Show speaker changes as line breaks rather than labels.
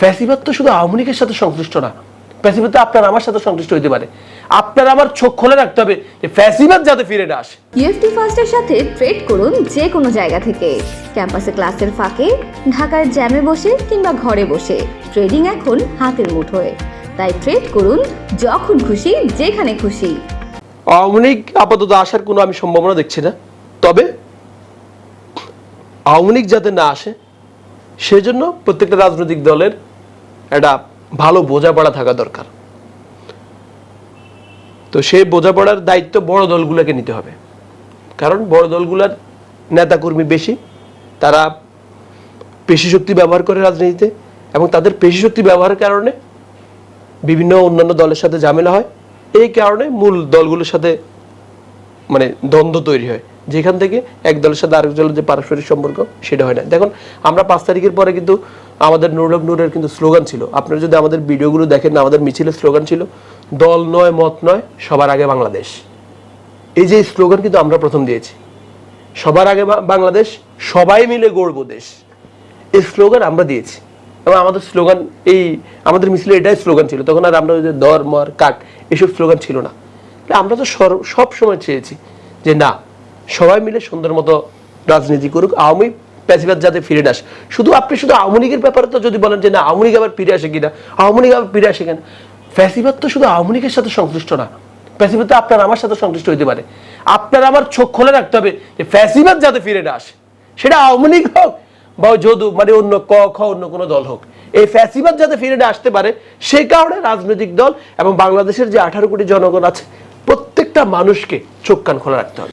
ফ্যাসিবাদ তো শুধু আওয়ামী লীগের সাথে সংশ্লিষ্ট না। ফ্যাসিবাদ তো আপনার আমার সাথে সংশ্লিষ্ট হইতে পারে। আপনার আমার চোখ খোলা রাখতে হবে যে ফ্যাসিবাদ যাতে ফিরে না আসে।
ইউএফটি ফার্স্টের সাথে ট্রেড করুন যে কোনো জায়গা থেকে। ক্যাম্পাসে ক্লাসের ফাঁকে ঢাকার জ্যামে বসে কিংবা ঘরে বসে। ট্রেডিং এখন হাতের মুঠোয়। তাই ট্রেড করুন যখন খুশি যেখানে খুশি।
আওয়ামী লীগ আপাতত আসার কোনো আমি সম্ভাবনা দেখছি না। তবে আওয়ামী লীগ যাতে না আসে সেজন্য প্রত্যেকটা রাজনৈতিক দলের একটা ভালো বোঝাপড়া থাকা দরকার। তো সেই বোঝাপড়ার দায়িত্ব বড় দলগুলোকে নিতে হবে। কারণ বড় দলগুলোর নেতাকর্মী বেশি, তারা পেশি শক্তি ব্যবহার করে রাজনীতিতে এবং তাদের পেশি শক্তি ব্যবহারের কারণে বিভিন্ন অন্যান্য দলের সাথে ঝামেলা হয়। এই কারণে মূল দলগুলোর সাথে মানে দ্বন্দ্ব তৈরি হয়। যেখান থেকে এক দলের সাথে আরেক দলের যে পারস্পরিক সম্পর্ক, সেটা হয় না। দেখুন, আমরা পাঁচ তারিখের পরে কিন্তু আমাদের নুরুল নূরের কিন্তু স্লোগান ছিল। আপনারা যদি আমাদের ভিডিওগুলো দেখেন, আমাদের মিছিলের স্লোগান ছিল, দল নয়, মত নয়, সবার আগে বাংলাদেশ। এই যে স্লোগান কিন্তু আমরা প্রথম দিয়েছি। সবার আগে বাংলাদেশ, সবাই মিলে গড়ব দেশ। এই স্লোগান আমরা দিয়েছি। এবং আমাদের স্লোগান এই আমাদের মিছিলে এটাই স্লোগান ছিল। তখন আর আমরা যে দর, মর কাট এসব স্লোগান ছিল না। আমরা তো সব সময় চেয়েছি যে না, সবাই মিলে সুন্দর মতো রাজনীতি করুক, আওয়ামী প্যাসিবাদ যাতে ফিরে আসে। শুধু আপনি শুধু আওয়ামী লীগের ব্যাপারে তো যদি বলেন যে না, আওয়ামী লীগ আবার ফিরে আসে কিনা, আওয়ামী লীগ আবার ফিরে আসে কেন, ফ্যাসিবাদ তো শুধু আওয়ামী লীগের সাথে সংশ্লিষ্ট না। ফ্যাসিবাদ তো আপনার আমার সাথে সংশ্লিষ্ট হইতে পারে। আপনার আমার চোখ খোলা রাখতে হবে যে ফ্যাসিবাদ যাতে ফিরে না আসে। সেটা আওয়ামী লীগ হোক বা যদু মানে অন্য ক, খ, অন্য কোনো দল হোক। এই ফ্যাসিবাদ যাতে ফিরে আসতে পারে সেই কারণে রাজনৈতিক দল এবং বাংলাদেশের যে আঠারো কোটি জনগণ আছে, প্রত্যেকটা মানুষকে চোখ কান খোলা রাখতে হবে।